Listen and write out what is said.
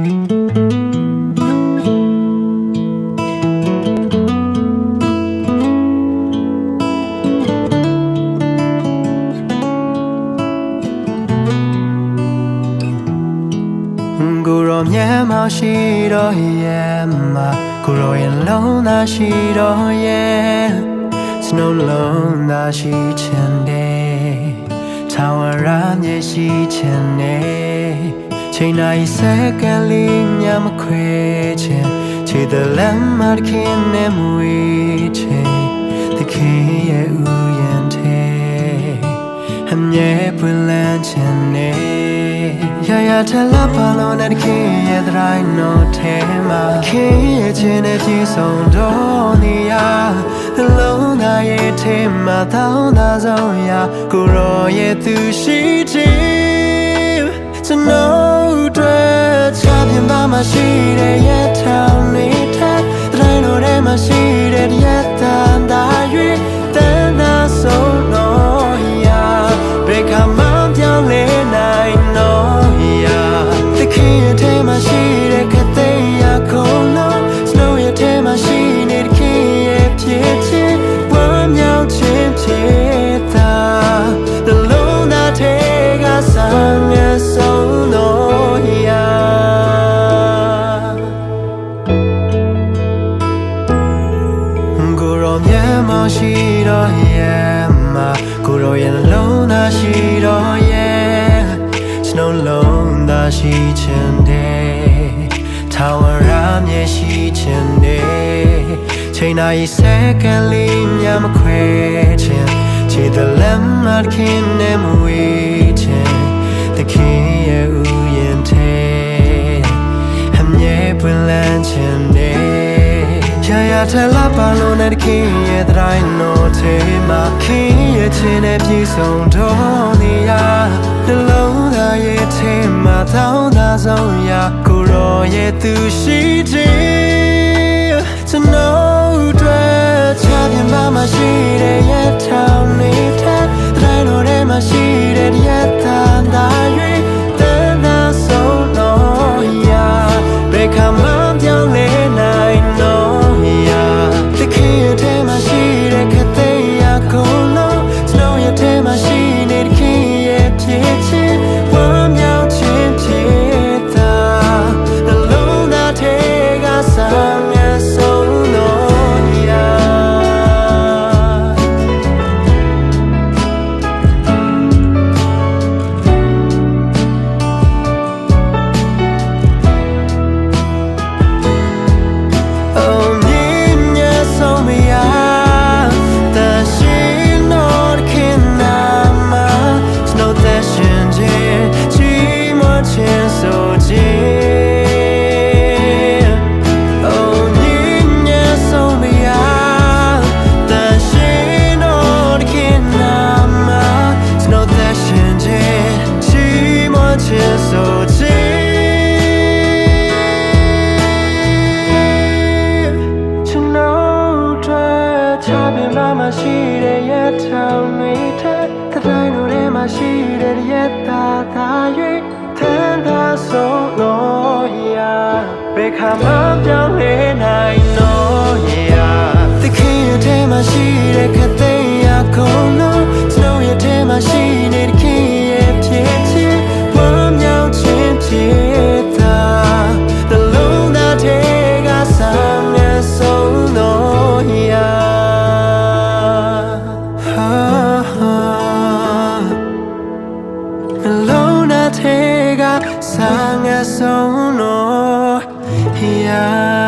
ကိုရောမြဲမရှိတော့ရဲ့မှာကိုရောရင်လုံးသားရှိတော့ရဲ့စနိုးလုံးသားရှိချင်တယ်ထာဝရမျက်ရှိချင်တယ် ချိန်တိုင်းစက္ကန့်လေးညမခွဲချင်ခြေတလမ်းမတခင်နဲ့မွေးချင်တခင်ရဲ့ဥယျာဉ်ထဲအမြဲပွင့်လန်းချင်တယ်ရာရာထလာပါလို့နဲ့တခင်ရဲ့တိုင်းတော့ထဲမှာခင်ရဲ့ချင်းနဲ့ကြည်ဆုံးတော့နေရနှလုံးသားရဲ့ထဲမှာတောင်းတာဆုံးရာကိုရောရဲ့သူရှိခြင်း ပြ ရှိချင်တယ်ထာဝရမျက်ရှိချင်တယ်ချိန်တိုင်းစက္ကန့်လေးညမခွဲချင်ခြေတလက်မခင်နဲ့မဝေးချင်တခင်ရဲ့ဥယျာဉ်ထဲအမြဲပွင့်လန်းချင်တယ်ရာရာထလာပါလို့နဲ့တခင်ရဲ့တိုင်းတော့ထဲမှာခင်ရဲ့ချင်းနဲ့ပြေဆုံးတော့နေရနှလုံးသားရဲ့ထဲ မှာတောင်းတာဆုံးရာကိုရောရဲ့သူရှိခြင်း ဆိုခြင်းကျွန်တော်တို့ချာပြလာမရှိတဲ့ရထောင်တွေထက်တိုင်းတို့ထဲမှာရှိတဲ့ရတာသာ no yeah